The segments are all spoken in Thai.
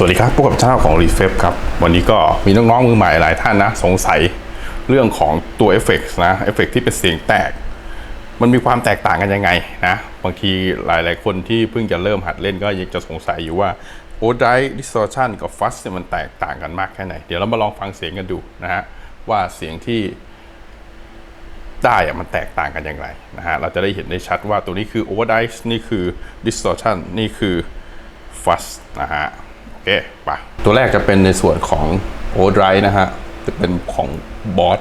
สวัสดีครับพบกับช่องของ r e f e b ครับ วันนี้ก็มีน้องๆมือใหม่หลายท่านนะ สงสัยเรื่องของตัวเอฟเฟกต์นะเอฟเฟกที่เป็นเสียงแตก มันมีความแตกต่างกันยังไงนะ บางทีหลายๆคนที่เพิ่งจะเริ่มหัดเล่นก็ยังจะสงสัยอยู่ว่าโอไดดิส t อ r ชันกับฟัสเนี่ยมันแตกต่างกันมากแค่ไหน เดี๋ยวเรามาลองฟังเสียงกันดูนะฮะ ว่าเสียงที่ได้อะมันแตกต่างกันอย่างไรนะฮะ เราจะได้เห็นได้ชัดว่าตัวนี้คือ overdrive นี่คือ distortion นี่คือ fuzz นะฮะ ไปตัวแรกจะเป็นในส่วนของ overdrive นะฮะ จะเป็นของบอส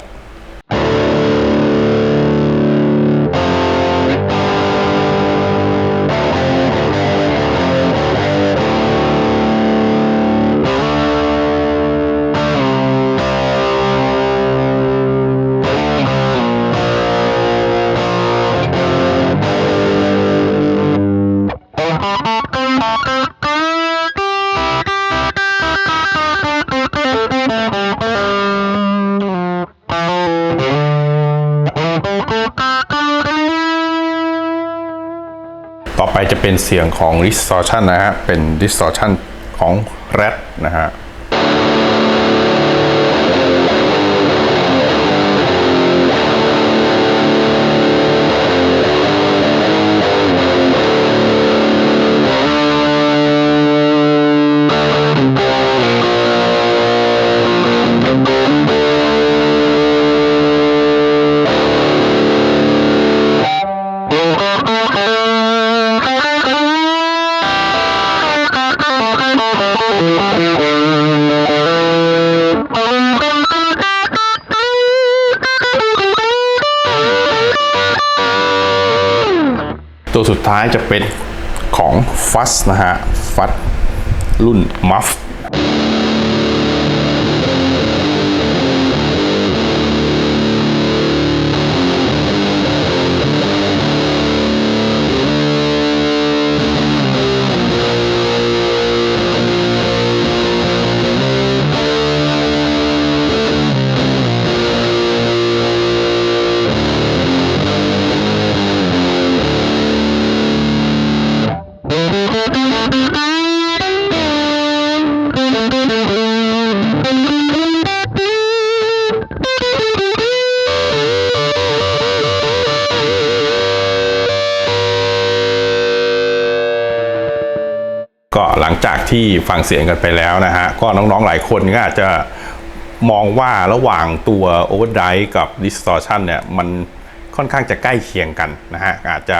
ต่อไปจะเป็นเสียงของ distortion นะฮะ เป็น distortion ของ rat นะฮะ ท้ายจะเป็นของฟัสนะฮะ ฟัสรุ่นมัฟ จากที่ฟังเสียงกันไปแล้วนะฮะ ก็น้องๆหลายคนก็อาจจะมองว่าระหว่างตัว Overdrive กับ Distortion เนี่ย มันค่อนข้างจะใกล้เคียงกันนะฮะ อาจจะ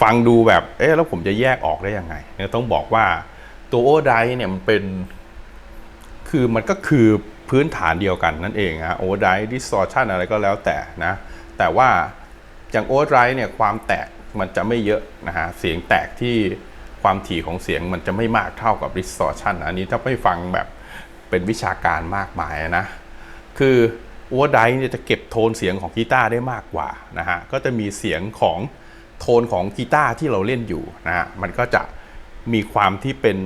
ฟังดูแบบ เอ๊ะ แล้วผมจะแยกออกได้ยังไงเนี่ยต้องบอกว่าตัว Overdrive เนี่ยมันเป็น คือมันก็คือพื้นฐานเดียวกันนั่นเองฮะ Overdrive Distortion อะไรก็แล้วแต่นะ แต่ว่าอย่าง Overdrive เนี่ยความแตกมันจะไม่เยอะนะฮะ เสียงแตกที่ ความถี่ของเสียงมันจะไม่มากเท่ากับ distortion อันนี้ถ้าไม่ฟังแบบเป็นวิชาการมากมายนะ คือ overdrive เนี่ยจะเก็บโทนเสียงของกีตาร์ได้มากกว่านะฮะ ก็จะมีเสียงของโทนของกีตาร์ที่เราเล่นอยู่นะฮะ มันก็จะมีความที่เป็น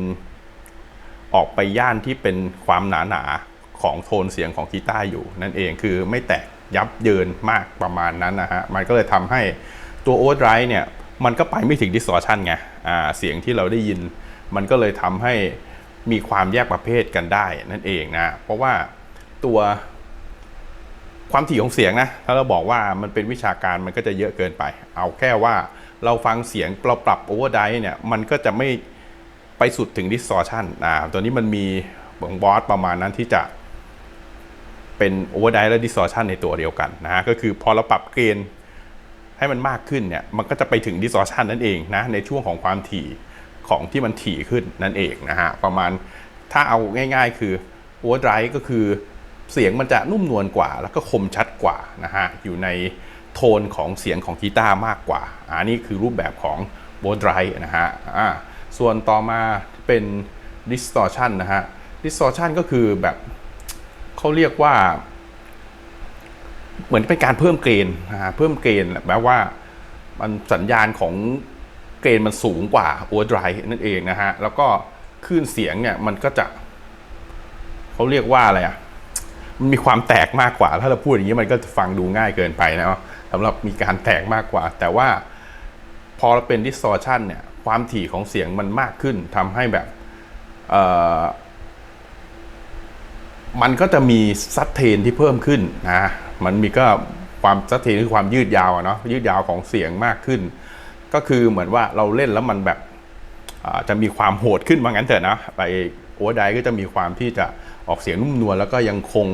ออกไปย่านที่เป็นความหนาหนาๆของโทนเสียงของกีตาร์อยู่ นั่นเองคือไม่แตกยับเยินมากประมาณนั้นนะฮะ มันก็เลยทำให้ตัว overdrive เนี่ย มันก็ไปไม่ถึง distortion ไงอ่าเสียงที่เราได้ยิน มันก็เลยทำให้มีความแยกประเภทกันได้นั่นเองนะ เพราะว่าตัวความถี่ของเสียงนะ ถ้าเราบอกว่ามันเป็นวิชาการมันก็จะเยอะเกินไป เอาแค่ว่าเราฟังเสียงเราปรับ overdrive เนี่ย มันก็จะไม่ไปสุดถึง distortion อ่าตัวนี้มันมีของบอสประมาณนั้นที่จะเป็น overdrive และ distortion ในตัวเดียวกันนะฮะ ก็คือพอเราปรับเกณฑ์ ให้มันมากขึ้นเนี่ยมันก็จะไปถึง distortion นั่นเองนะในช่วงของความถี่ของที่มันถี่ขึ้นนั่นเองนะฮะประมาณถ้าเอาง่าย ๆ คือ overdrive ก็คือเสียงมันจะนุ่มนวลกว่า แล้วก็คมชัดกว่านะฮะอยู่ในโทนของเสียงของกีตาร์มากกว่าอันนี้คือรูปแบบของ overdrive นะฮะอ่าส่วนต่อมาเป็น distortion นะฮะ distortion ก็คือแบบเขาเรียกว่า เหมือนเป็นการเพิ่มเกรนนะฮะเพิ่มเกรนแปลว่ามันสัญญาณของเกรนมันสูงกว่า overdrive นั่นเองนะฮะ แล้วก็คลื่นเสียงเนี่ยมันก็จะเขาเรียกว่าอะไรอะ มันมีความแตกมากกว่า ถ้าเราพูดอย่างนี้มันก็จะฟังดูง่ายเกินไปนะสำหรับมีการแตกมากกว่า แต่ว่าพอเราเป็น distortion เนี่ย ความถี่ของเสียงมันมากขึ้นทำให้แบบเออมันก็จะมีซัดเทนที่เพิ่มขึ้นนะ มันมีก็ความซัดเทนคือความยืดยาวอะเนาะยืดยาวของเสียงมากขึ้น ก็คือเหมือนว่าเราเล่นแล้วมันแบบจะมีความโหดขึ้นว่างั้นเถอะนะไปโอเวอร์ไดก็จะมีความที่จะออกเสียงนุ่มนวลแล้วก็ยังคง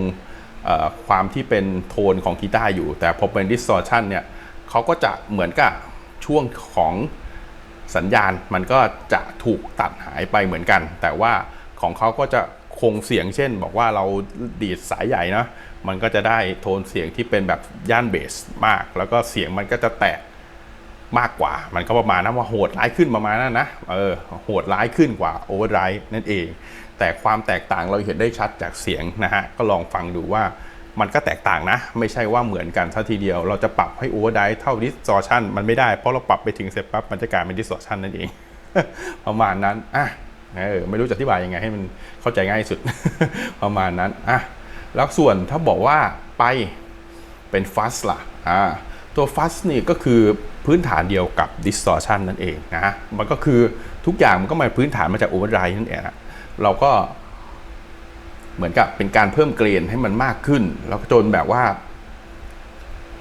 ความที่เป็นโทนของกีตาร์อยู่ แต่พอเป็น distortion เนี่ยเขาก็จะเหมือนกับช่วงของสัญญาณมันก็จะถูกตัดหายไปเหมือนกัน แต่ว่าของเขาก็จะคงเสียงเช่น บอกว่าเราดีดสายใหญ่นะ มันก็จะได้โทนเสียงที่เป็นแบบย่านเบสมาก แล้วก็เสียงมันก็จะแตกมากกว่า มันก็ประมาณนั้นว่าโหดร้ายขึ้นประมาณนั้นนะ เออ โหดร้ายขึ้นกว่าโอเวอร์ไรนั่นเอง แต่ความแตกต่างเราเห็นได้ชัดจากเสียงนะฮะ ก็ลองฟังดูว่ามันก็แตกต่างนะ ไม่ใช่ว่าเหมือนกันซะทีเดียว เราจะปรับให้โอเวอร์ไดเท่าดิสซอชันมันไม่ได้ เพราะเราปรับไปถึงเสร็จปั๊บมันจะกลายเป็นดิสซอชันนั่นเอง ประมาณนั้น อะ เออ ไม่รู้จะอธิบายยังไงให้มันเข้าใจง่ายสุด ประมาณนั้น อะ แล้วส่วนถ้าบอกว่าไปเป็นฟัสล่ะอ่าตัวฟัสนี่ก็คือพื้นฐานเดียวกับ distortion นั่นเองนะฮะมันก็คือทุกอย่างมันก็มาพื้นฐานมาจาก overdrive นั่นเองนะเราก็เหมือนกับเป็นการเพิ่มเกรนให้มันมากขึ้น แล้วจนแบบว่า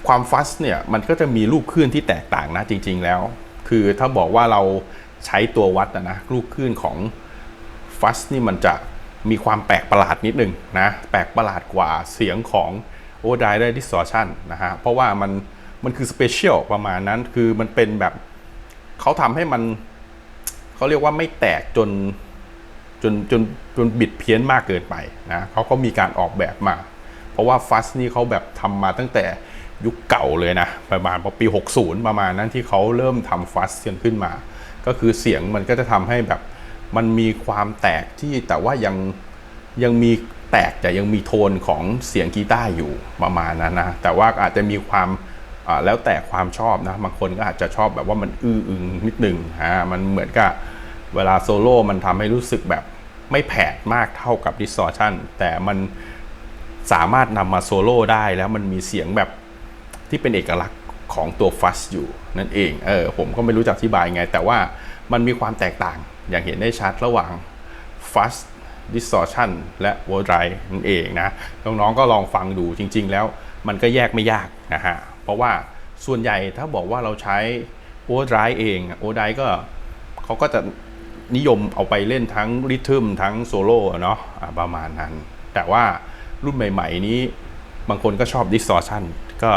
ความฟัสเนี่ยมันก็จะมีลูกคลื่นที่แตกต่างนะจริง ๆ แล้ว คือถ้าบอกว่าเราใช้ตัววัดนะนะลูกคลื่นของฟัสนี่มันจะ มีความแปลกประหลาดนิดนึงนะแปลกประหลาดกว่าเสียงของ o v e r d r i v e distortion นะฮะเพราะว่ามันมันคือ special ประมาณนั้นคือมันเป็นแบบเขาทำให้มันเขาเรียกว่าไม่แตกจนจนจนจนบิดเพี้ยนมากเกินไปนะเขาก็มีการออกแบบมา เพราะว่าฟัสนี่เขาแบบทำมาตั้งแต่ยุคเก่าเลยนะ ประมาณปี 60 ประมาณนั้นที่เขาเริ่มทำฟัสกันขึ้นมา ก็คือเสียงมันก็จะทำให้แบบ มันมีความแตกที่แต่ว่ายังยังมีแตกแต่ยังมีโทนของเสียงกีตาร์อยู่ประมาณนั้นนะแต่ว่าอาจจะมีความแล้วแต่ความชอบนะบางคนก็อาจจะชอบแบบว่ามันอื้ออึงนิดหนึ่งฮะมันเหมือนกับเวลาโซโล่มันทำให้รู้สึกแบบไม่แผดมากเท่ากับ distortion แต่มันสามารถนำมาโซโล่ได้แล้วมันมีเสียงแบบที่เป็นเอกลักษณ์ของตัวฟัสอยู่นั่นเองเออผมก็ไม่รู้จะอธิบายไง แต่ว่า มันมีความแตกต่างอย่างเห็นได้ชัดระหว่าง fast distortion และ w o r d r i v e นั่นเองนะ น้องๆก็ลองฟังดูจริง ๆ แล้วมันก็แยกไม่ยากนะฮะ เพราะว่าส่วนใหญ่ถ้าบอกว่าเราใช้ w o r d r i v e เอง w o r d r i v e ก็เขาก็จะนิยมเอาไปเล่นทั้งริทึมทั้งโซโล่เนาะะประมาณนั้น แต่ว่ารุ่นใหม่ ๆ นี้บางคนก็ชอบ distortion ก็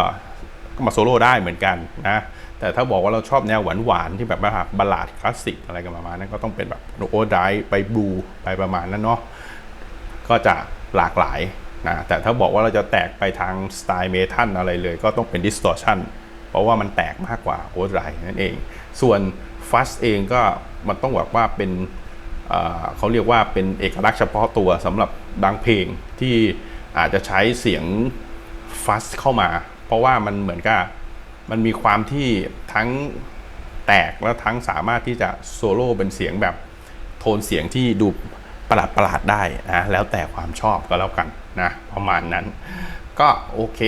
มาโซโล่ได้เหมือนกันนะ แต่ถ้าบอกว่าเราชอบแนวหวานๆที่แบบว่าบัลลาดคลาสสิกอะไรกันประมาณนั้นก็ต้องเป็นแบบโอไดไปบลูไปประมาณนั้นเนาะก็จะหลากหลายนะแต่ถ้าบอกว่าเราจะแตกไปทางสไตล์เมทัลอะไรเลย ก็ต้องเป็น distortion เพราะว่ามันแตกมากกว่าโอไรนั่นเอง ส่วนฟัสเองก็มันต้องแบบว่าเป็นเอ่อเขาเรียกว่าเป็นเอกลักษณ์เฉพาะตัวสำหรับบางเพลงที่อาจจะใช้เสียงฟัสเข้ามา เพราะว่ามันเหมือนกับ มันมีความที่ทั้งแตกแล้วทั้งสามารถที่จะโซโล่เป็นเสียงแบบโทนเสียงที่ดูประหลาดประหลาดๆได้นะแล้วแต่ความชอบก็แล้วกันนะประมาณนั้น ก็โอเค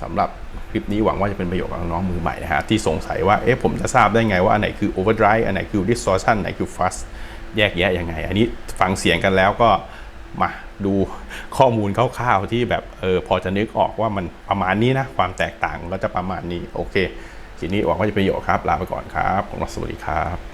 สำหรับคลิปนี้หวังว่าจะเป็นประโยชน์กับน้องๆมือใหม่นะฮะ ที่สงสัยว่า เอ๊ะผมจะทราบได้ไงว่า อันไหนคือ overdrive อันไหนคือ distortion อันไหนคือ fuzz แยกแยะยังไง อันนี้ฟังเสียงกันแล้วก็ มาดูข้อมูลคร่าวๆที่แบบเออพอจะนึกออกว่ามันประมาณนี้นะ ความแตกต่างก็จะประมาณนี้ โอเค ทีนี้หวังว่าจะเป็นประโยชน์ครับ ลาไปก่อนครับผมสวัสดีครับ